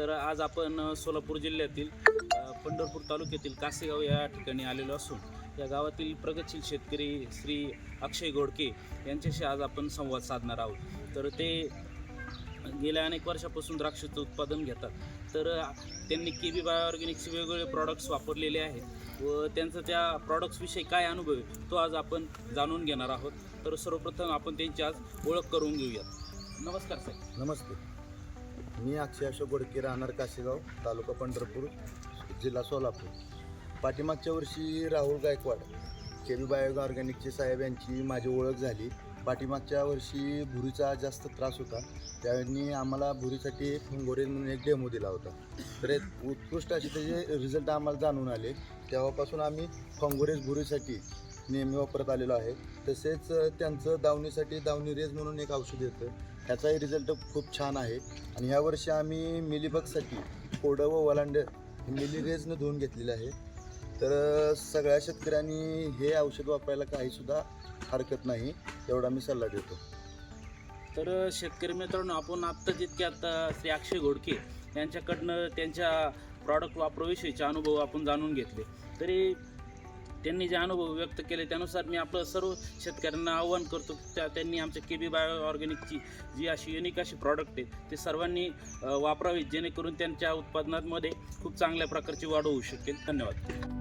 तर आज आपण सोलापूर जिल्ह्यातील पंढरपूर तालुक्यातील कासेगाव या ठिकाणी आलेलो असून या गावातील प्रगतशील शेतकरी श्री अक्षय गोडके यांच्याशी आज आपण संवाद साधणार आहोत. तर ते गेल्या अनेक वर्षापासून द्राक्षाचं उत्पादन घेतात. तर त्यांनी के बी बायोऑर्गॅनिकचे वेगवेगळे प्रॉडक्ट्स वापरलेले आहेत व त्यांचा त्या प्रॉडक्ट्सविषयी काय अनुभव आहे तो आज आपण जाणून घेणार आहोत. तर सर्वप्रथम आपण त्यांची आज ओळख करून घेऊयात. नमस्कार साहेब. नमस्ते. मी अक्षय अशोक गोडके राहणार काशेगाव तालुका पंढरपूर जिल्हा सोलापूर. पाठीमागच्या वर्षी राहुल गायकवाड के बी ऑर्गॅनिकचे साहेब यांची माझी ओळख झाली. पाठीमागच्या वर्षी भुरीचा जास्त त्रास होता. त्यांनी आम्हाला भुरीसाठी फंगोरे म्हणून एक डेमो दिला होता. तर एक उत्कृष्ट असे त्याचे रिझल्ट आम्हाला जाणून आले. तेव्हापासून आम्ही फंगोरेज भुरीसाठी नेहमी वापरत आलेलो आहे. तसेच त्यांचं दावणीसाठी दावणी रेज म्हणून एक औषध येतं. ह्याचाही रिझल्ट खूप छान आहे. आणि ह्या वर्षी आम्ही मिलीबगसाठी कोडं व वलांडर हे मिली रेजनं धुवून घेतलेलं आहे. तर सगळ्या शेतकऱ्यांनी हे औषध वापरायला काहीसुद्धा हरकत नाही एवढा मी सल्ला देतो. तर शेतकरी मित्रांनो आपण आत्ता जितके आता श्री अक्षय घोडके यांच्याकडनं त्यांच्या प्रॉडक्ट वापराविषयीचे अनुभव आपण जाणून घेतले. तरी त्यांनी जे अनुभव व्यक्त केले त्यानुसार मी आपलं सर्व शेतकऱ्यांना आव्हान करतो त्या त्यांनी आमच्या के बी बायो ऑर्गॅनिकची जी अशी युनिक अशी प्रॉडक्ट आहे ते सर्वांनी अ, वापरावीत जेणेकरून त्यांच्या उत्पादनामध्ये खूप चांगल्या प्रकारची वाढ होऊ शकेल. धन्यवाद.